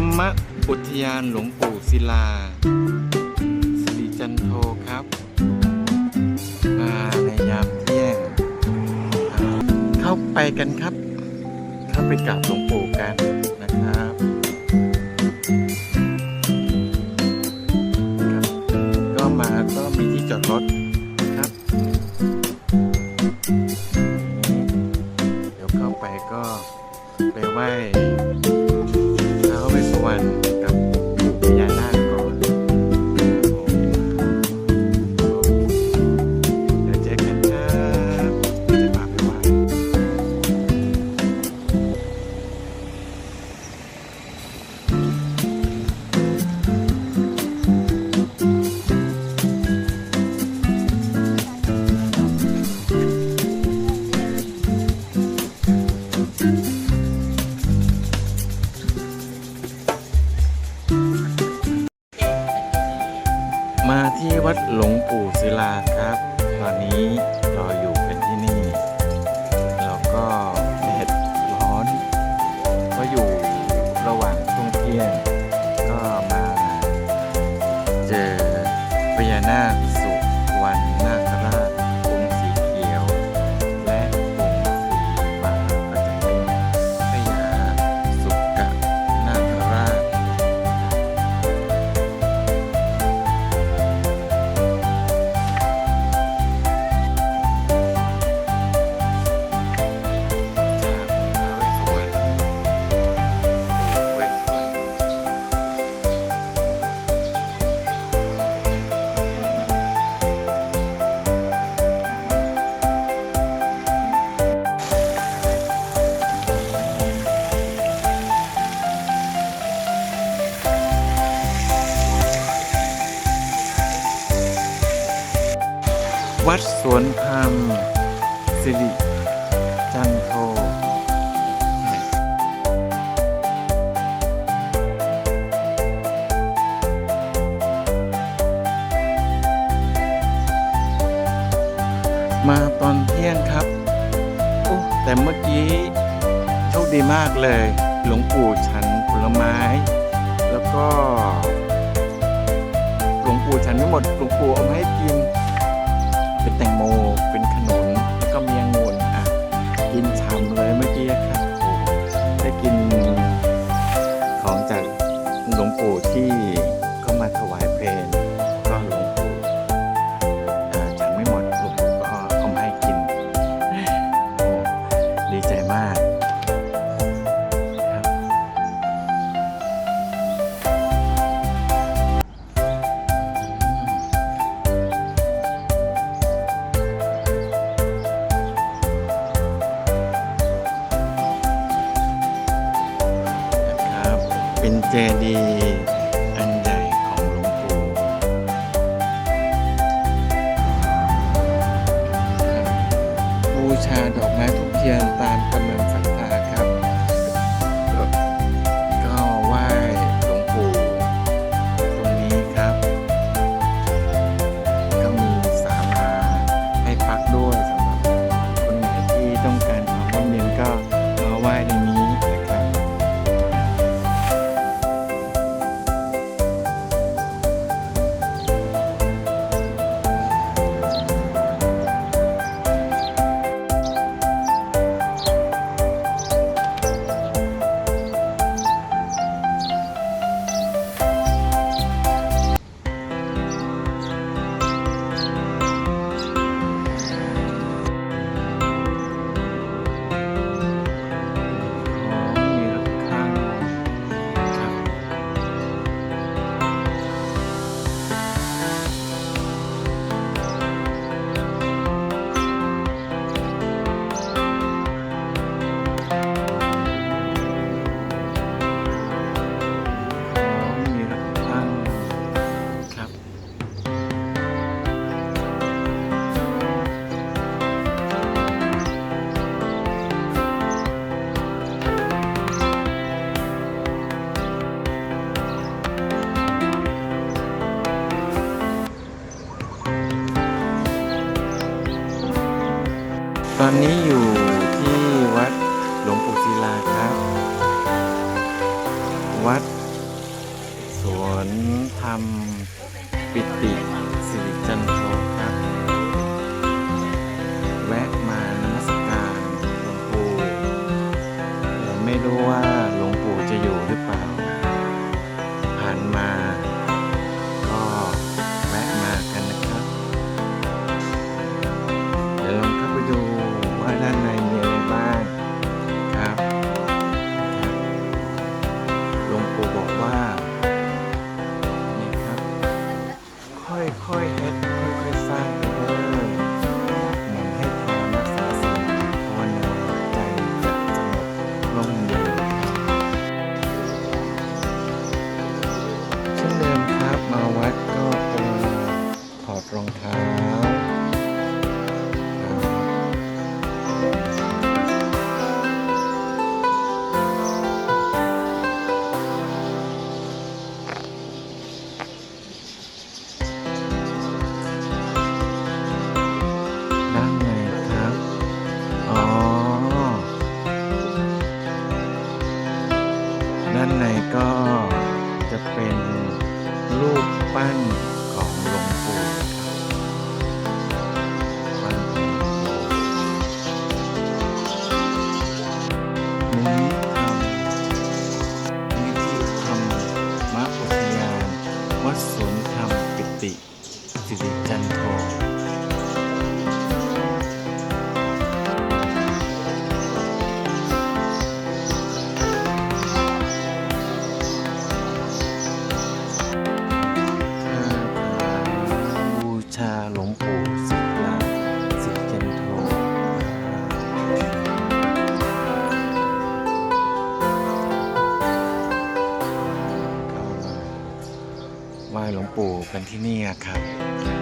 รรมอุทยานหลวงปู่ศิลาสิริจันโทครับมาในยามเที่ยง เข้าไปกันครับ เข้าไปกราบหลวงปู่กันนะครับครับ ก็มาก็มีที่จอดรถครับเดี๋ยวเข้าไปก็ไปไหว้า วัดสวนธรรมสิริจันโทมาตอนเที่ยงครับโอ้แต่เมื่อกี้โชคดีมากเลย หลวงปู่ฉันผลไม้ แล้วก็ หลวงปู่ฉันไม่หมด หลวงปู่เอามาให้กิน เป็นแตงโม เป็นขนุนแล้วก็มีองุ่นอะกินฉ่ำเลยเมื่อกี้ เป็ วัด สวนธรรมปิติ ธรรมปิติสิริจันโท ไหว้หลวงปู่กันที่นี่ครับ